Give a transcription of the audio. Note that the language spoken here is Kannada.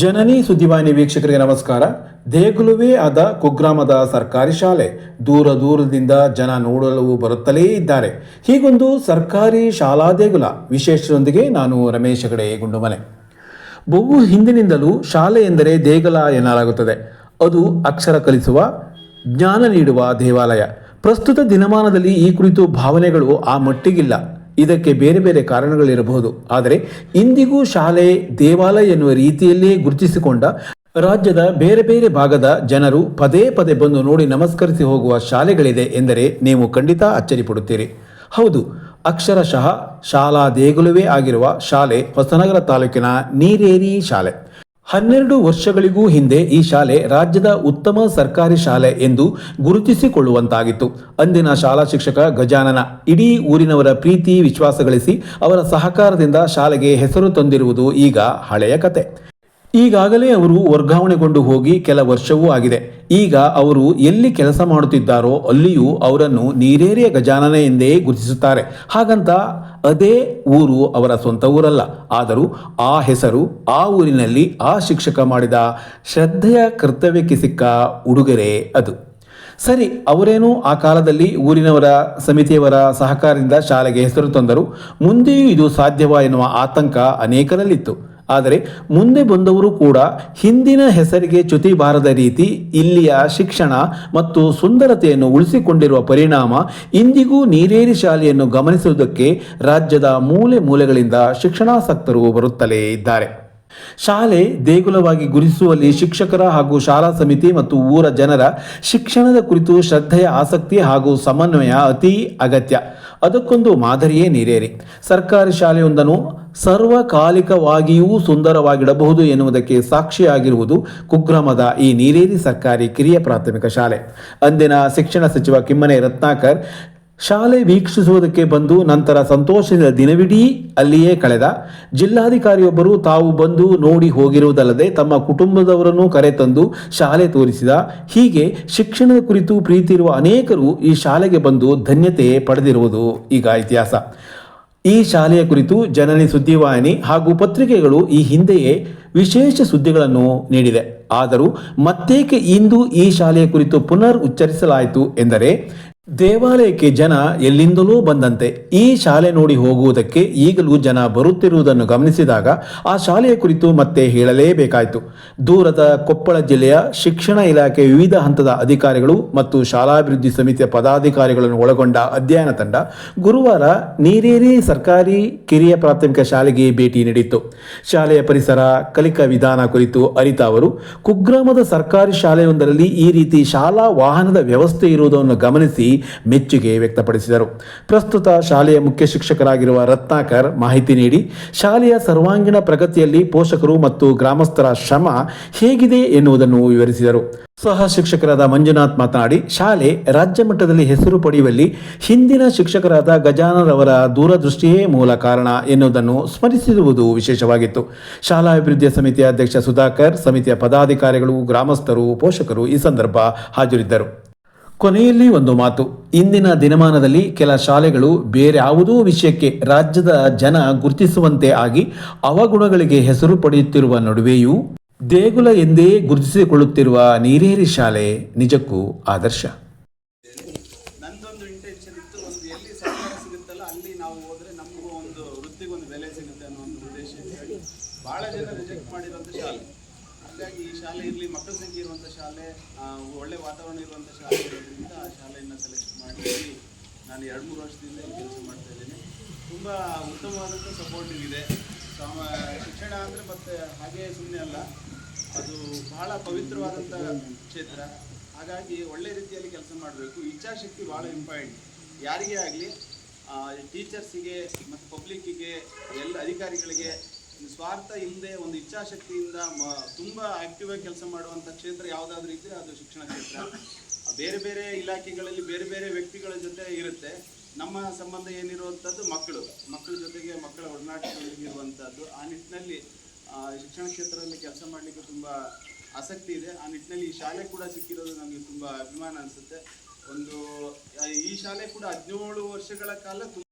ಜನನಿ ಸುದ್ದಿವಾಹಿನಿ ವೀಕ್ಷಕರಿಗೆ ನಮಸ್ಕಾರ. ದೇಗುಲವೇ ಆದ ಕುಗ್ರಾಮದ ಸರ್ಕಾರಿ ಶಾಲೆ ದೂರ ದೂರದಿಂದ ಜನ ನೋಡಲು ಬರುತ್ತಲೇ ಇದ್ದಾರೆ. ಹೀಗೊಂದು ಸರ್ಕಾರಿ ಶಾಲಾ ದೇಗುಲ. ವಿಶೇಷದೊಂದಿಗೆ ನಾನು ರಮೇಶ್ ಹೆಗಡೆ ಗುಂಡುಮನೆ. ಬಹು ಹಿಂದಿನಿಂದಲೂ ಶಾಲೆ ಎಂದರೆ ದೇಗುಲ ಎನ್ನಲಾಗುತ್ತದೆ. ಅದು ಅಕ್ಷರ ಕಲಿಸುವ, ಜ್ಞಾನ ನೀಡುವ ದೇವಾಲಯ. ಪ್ರಸ್ತುತ ದಿನಮಾನದಲ್ಲಿ ಈ ಕುರಿತು ಭಾವನೆಗಳು ಆ ಮಟ್ಟಿಗಿಲ್ಲ. ಇದಕ್ಕೆ ಬೇರೆ ಬೇರೆ ಕಾರಣಗಳಿರಬಹುದು. ಆದರೆ ಇಂದಿಗೂ ಶಾಲೆ, ದೇವಾಲಯ ಎನ್ನುವ ರೀತಿಯಲ್ಲೇ ಗುರುತಿಸಿಕೊಂಡ ರಾಜ್ಯದ ಬೇರೆ ಬೇರೆ ಭಾಗದ ಜನರು ಪದೇ ಪದೇ ಬಂದು ನೋಡಿ ನಮಸ್ಕರಿಸಿ ಹೋಗುವ ಶಾಲೆಗಳಿದೆ ಎಂದರೆ ನೀವು ಖಂಡಿತ ಅಚ್ಚರಿಪಡುತ್ತೀರಿ. ಹೌದು, ಅಕ್ಷರಶಃ ಶಾಲಾ ದೇಗುಲವೇ ಆಗಿರುವ ಶಾಲೆ ಹೊಸನಗರ ತಾಲೂಕಿನ ನೀರೇರಿ ಶಾಲೆ. ಹನ್ನೆರಡು ವರ್ಷಗಳಿಗೂ ಹಿಂದೆ ಈ ಶಾಲೆ ರಾಜ್ಯದ ಉತ್ತಮ ಸರ್ಕಾರಿ ಶಾಲೆ ಎಂದು ಗುರುತಿಸಿಕೊಳ್ಳುವಂತಾಗಿತ್ತು. ಅಂದಿನ ಶಾಲಾ ಶಿಕ್ಷಕ ಗಜಾನನ ಇಡೀ ಊರಿನವರ ಪ್ರೀತಿ, ವಿಶ್ವಾಸ ಗಳಿಸಿ ಅವರ ಸಹಕಾರದಿಂದ ಶಾಲೆಗೆ ಹೆಸರು ತಂದಿರುವುದು ಈಗ ಹಳೆಯ ಕತೆ. ಈಗಾಗಲೇ ಅವರು ವರ್ಗಾವಣೆಗೊಂಡು ಹೋಗಿ ಕೆಲ ವರ್ಷವೂ ಆಗಿದೆ. ಈಗ ಅವರು ಎಲ್ಲಿ ಕೆಲಸ ಮಾಡುತ್ತಿದ್ದಾರೋ ಅಲ್ಲಿಯೂ ಅವರನ್ನು ನೀರೇರಿಯ ಗಜಾನನ ಎಂದೇ ಗುರುತಿಸುತ್ತಾರೆ. ಹಾಗಂತ ಅದೇ ಊರು ಅವರ ಸ್ವಂತ ಊರಲ್ಲ. ಆದರೂ ಆ ಹೆಸರು, ಆ ಊರಿನಲ್ಲಿ ಆ ಶಿಕ್ಷಕ ಮಾಡಿದ ಶ್ರದ್ಧೆಯ ಕರ್ತವ್ಯಕ್ಕೆ ಸಿಕ್ಕ ಉಡುಗೊರೆ ಅದು. ಸರಿ, ಅವರೇನು ಆ ಕಾಲದಲ್ಲಿ ಊರಿನವರ, ಸಮಿತಿಯವರ ಸಹಕಾರದಿಂದ ಶಾಲೆಗೆ ಹೆಸರು ತಂದರು? ಮುಂದೆಯೂ ಇದು ಸಾಧ್ಯವಾ ಎನ್ನುವ ಆತಂಕ ಅನೇಕರಲ್ಲಿತ್ತು. ಆದರೆ ಮುಂದೆ ಬಂದವರು ಕೂಡ ಹಿಂದಿನ ಹೆಸರಿಗೆ ಚ್ಯುತಿ ಬಾರದ ರೀತಿ, ಇಲ್ಲಿಯ ಶಿಕ್ಷಣ ಮತ್ತು ಸುಂದರತೆಯನ್ನು ಉಳಿಸಿಕೊಂಡಿರುವ ಪರಿಣಾಮ, ಇಂದಿಗೂ ನೀರೇರಿ ಶಾಲೆಯನ್ನು ಗಮನಿಸುವುದಕ್ಕೆ ರಾಜ್ಯದ ಮೂಲೆ ಮೂಲೆಗಳಿಂದ ಶಿಕ್ಷಣಾಸಕ್ತರು ಬರುತ್ತಲೇ ಇದ್ದಾರೆ. ಶಾಲೆ ದೇಗುಲವಾಗಿ ಗುರುತಿಸುವಲ್ಲಿ ಶಿಕ್ಷಕರ ಹಾಗೂ ಶಾಲಾ ಸಮಿತಿ ಮತ್ತು ಊರ ಜನರ ಶಿಕ್ಷಣದ ಕುರಿತು ಶ್ರದ್ಧೆಯ ಆಸಕ್ತಿ ಹಾಗೂ ಸಮನ್ವಯ ಅತಿ ಅಗತ್ಯ. ಅದಕ್ಕೊಂದು ಮಾದರಿಯೇ ನೀರೇರಿ. ಸರ್ಕಾರಿ ಶಾಲೆಯೊಂದನ್ನು ಸರ್ವಕಾಲಿಕವಾಗಿಯೂ ಸುಂದರವಾಗಿಡಬಹುದು ಎನ್ನುವುದಕ್ಕೆ ಸಾಕ್ಷಿಯಾಗಿರುವುದು ಕುಗ್ರಾಮದ ಈ ನೀರೇರಿ ಸರ್ಕಾರಿ ಕಿರಿಯ ಪ್ರಾಥಮಿಕ ಶಾಲೆ. ಅಂದಿನ ಶಿಕ್ಷಣ ಸಚಿವ ಕಿಮ್ಮನೆ ರತ್ನಾಕರ್ ಶಾಲೆ ವೀಕ್ಷಿಸುವುದಕ್ಕೆ ಬಂದು ನಂತರ ಸಂತೋಷದಿಂದ ದಿನವಿಡೀ ಅಲ್ಲಿಯೇ ಕಳೆದ. ಜಿಲ್ಲಾಧಿಕಾರಿಯೊಬ್ಬರು ತಾವು ಬಂದು ನೋಡಿ ಹೋಗಿರುವುದಲ್ಲದೆ ತಮ್ಮ ಕುಟುಂಬದವರನ್ನು ಕರೆತಂದು ಶಾಲೆ ತೋರಿಸಿದ. ಹೀಗೆ ಶಿಕ್ಷಣದ ಕುರಿತು ಪ್ರೀತಿ ಇರುವ ಅನೇಕರು ಈ ಶಾಲೆಗೆ ಬಂದು ಧನ್ಯತೆ ಪಡೆದಿರುವುದು ಈಗ ಇತಿಹಾಸ. ಈ ಶಾಲೆಯ ಕುರಿತು ಜನನಿ ಸುದ್ದಿವಾಹಿನಿ ಹಾಗೂ ಪತ್ರಿಕೆಗಳು ಈ ಹಿಂದೆಯೇ ವಿಶೇಷ ಸುದ್ದಿಗಳನ್ನು ನೀಡಿದೆ. ಆದರೂ ಮತ್ತೇಕೆ ಇಂದು ಈ ಶಾಲೆಯ ಕುರಿತು ಪುನರ್ ಉಚ್ಚರಿಸಲಾಯಿತು ಎಂದರೆ ದೇವಾಲಯಕ್ಕೆ ಜನ ಎಲ್ಲಿಂದಲೂ ಬಂದಂತೆ ಈ ಶಾಲೆ ನೋಡಿ ಹೋಗುವುದಕ್ಕೆ ಈಗಲೂ ಜನ ಬರುತ್ತಿರುವುದನ್ನು ಗಮನಿಸಿದಾಗ ಆ ಶಾಲೆಯ ಕುರಿತು ಮತ್ತೆ ಹೇಳಲೇಬೇಕಾಯಿತು. ದೂರದ ಕೊಪ್ಪಳ ಜಿಲ್ಲೆಯ ಶಿಕ್ಷಣ ಇಲಾಖೆ ವಿವಿಧ ಹಂತದ ಅಧಿಕಾರಿಗಳು ಮತ್ತು ಶಾಲಾಭಿವೃದ್ಧಿ ಸಮಿತಿಯ ಪದಾಧಿಕಾರಿಗಳನ್ನು ಒಳಗೊಂಡ ಅಧ್ಯಯನ ತಂಡ ಗುರುವಾರ ನೀರೇರಿ ಸರ್ಕಾರಿ ಕಿರಿಯ ಪ್ರಾಥಮಿಕ ಶಾಲೆಗೆ ಭೇಟಿ ನೀಡಿತ್ತು. ಶಾಲೆಯ ಪರಿಸರ, ಕಲಿಕಾ ವಿಧಾನ ಕುರಿತು ಅರಿತ ಅವರು, ಕುಗ್ರಾಮದ ಸರ್ಕಾರಿ ಶಾಲೆಯೊಂದರಲ್ಲಿ ಈ ರೀತಿ ಶಾಲಾ ವಾಹನದ ವ್ಯವಸ್ಥೆ ಇರುವುದನ್ನು ಗಮನಿಸಿ ಮೆಚ್ಚುಗೆ ವ್ಯಕ್ತಪಡಿಸಿದರು. ಪ್ರಸ್ತುತ ಶಾಲೆಯ ಮುಖ್ಯ ಶಿಕ್ಷಕರಾಗಿರುವ ರತ್ನಾಕರ್ ಮಾಹಿತಿ ನೀಡಿ, ಶಾಲೆಯ ಸರ್ವಾಂಗೀಣ ಪ್ರಗತಿಯಲ್ಲಿ ಪೋಷಕರು ಮತ್ತು ಗ್ರಾಮಸ್ಥರ ಶ್ರಮ ಹೇಗಿದೆ ಎನ್ನುವುದನ್ನು ವಿವರಿಸಿದರು. ಸಹ ಶಿಕ್ಷಕರಾದ ಮಂಜುನಾಥ್ ಮಾತನಾಡಿ, ಶಾಲೆ ರಾಜ್ಯ ಮಟ್ಟದಲ್ಲಿ ಹೆಸರು ಪಡೆಯುವಲ್ಲಿ ಹಿಂದಿನ ಶಿಕ್ಷಕರಾದ ಗಜಾನರವರ ದೂರದೃಷ್ಟಿಯೇ ಮೂಲ ಕಾರಣ ಎನ್ನುವುದನ್ನು ಸ್ಮರಿಸಿರುವುದು ವಿಶೇಷವಾಗಿತ್ತು. ಶಾಲಾ ಅಭಿವೃದ್ಧಿ ಸಮಿತಿಯ ಅಧ್ಯಕ್ಷ ಸುಧಾಕರ್, ಸಮಿತಿಯ ಪದಾಧಿಕಾರಿಗಳು, ಗ್ರಾಮಸ್ಥರು, ಪೋಷಕರು ಈ ಸಂದರ್ಭ ಹಾಜರಿದ್ದರು. ಕೊನೆಯಲ್ಲಿ ಒಂದು ಮಾತು. ಇಂದಿನ ದಿನಮಾನದಲ್ಲಿ ಕೆಲ ಶಾಲೆಗಳು ಬೇರೆ ಯಾವುದೋ ವಿಷಯಕ್ಕೆ ರಾಜ್ಯದ ಜನ ಗುರುತಿಸುವಂತೆ ಆಗಿ ಅವಗುಣಗಳಿಗೆ ಹೆಸರು ಪಡೆಯುತ್ತಿರುವ ನಡುವೆಯೂ ದೇಗುಲ ಎಂದೇ ಗುರುತಿಸಿಕೊಳ್ಳುತ್ತಿರುವ ನೀರೇರಿ ಶಾಲೆ ನಿಜಕ್ಕೂ ಆದರ್ಶ. ಬಹಳ ಜನ ರಿಜೆಕ್ಟ್ ಶಾಲೆ. ಹಾಗಾಗಿ ಈ ಶಾಲೆ ಇರಲಿ, ಮಕ್ಕಳ ಸಂಖ್ಯೆ ಇರುವಂಥ ಶಾಲೆ ಒಳ್ಳೆ ವಾತಾವರಣ ಇರುವಂಥ ಶಾಲೆ ಇರೋದ್ರಿಂದ ಆ ಶಾಲೆಯನ್ನು ಸೆಲೆಕ್ಟ್ ಮಾಡಿ ನಾನು ಎರಡು ಮೂರು ವರ್ಷದಿಂದ ಈ ಕೆಲಸ ಮಾಡ್ತಾ ಇದ್ದೀನಿ. ತುಂಬ ಉತ್ತಮವಾದಂಥ ಸಪೋರ್ಟಿವ್ ಇದೆ. ಸಮ, ಶಿಕ್ಷಣ ಅಂದರೆ ಮತ್ತೆ ಹಾಗೆ ಸುಮ್ಮನೆ ಅಲ್ಲ, ಅದು ಬಹಳ ಪವಿತ್ರವಾದಂಥ ಕ್ಷೇತ್ರ. ಹಾಗಾಗಿ ಒಳ್ಳೆ ರೀತಿಯಲ್ಲಿ ಕೆಲಸ ಮಾಡಬೇಕು. ಇಚ್ಛಾಶಕ್ತಿ ಭಾಳ ಇಂಪಾರ್ಟೆಂಟ್ ಯಾರಿಗೇ ಆಗಲಿ ಟೀಚರ್ಸಿಗೆ ಮತ್ತು ಪಬ್ಲಿಕ್ಕಿಗೆ ಎಲ್ಲ ಅಧಿಕಾರಿಗಳಿಗೆ ಸ್ವಾರ್ಥ ಇಲ್ಲದೆ ಒಂದು ಇಚ್ಛಾಶಕ್ತಿಯಿಂದ ತುಂಬಾ ಆಕ್ಟಿವ್ ಆಗಿ ಕೆಲಸ ಮಾಡುವಂತ ಕ್ಷೇತ್ರ ಯಾವ್ದಾದ್ರು ಇದ್ರೆ ಅದು ಶಿಕ್ಷಣ ಕ್ಷೇತ್ರ. ಬೇರೆ ಬೇರೆ ಇಲಾಖೆಗಳಲ್ಲಿ ಬೇರೆ ಬೇರೆ ವ್ಯಕ್ತಿಗಳ ಜೊತೆ ಇರುತ್ತೆ. ನಮ್ಮ ಸಂಬಂಧ ಏನಿರುವಂಥದ್ದು ಮಕ್ಕಳು. ಮಕ್ಕಳ ಜೊತೆಗೆ ಮಕ್ಕಳ ಒಡನಾಟದೊಂದಿಗೆ ಇರುವಂತಹದ್ದು ಆ ನಿಟ್ಟಿನಲ್ಲಿ ಶಿಕ್ಷಣ ಕ್ಷೇತ್ರದಲ್ಲಿ ಕೆಲಸ ಮಾಡಲಿಕ್ಕೆ ತುಂಬ ಆಸಕ್ತಿ ಇದೆ. ಆ ನಿಟ್ಟಿನಲ್ಲಿ ಈ ಶಾಲೆ ಕೂಡ ಸಿಕ್ಕಿರೋದು ನಮಗೆ ತುಂಬ ಅಭಿಮಾನ ಅನಿಸುತ್ತೆ. ಒಂದು ಈ ಶಾಲೆ ಕೂಡ ಹದಿನೇಳು ವರ್ಷಗಳ ಕಾಲ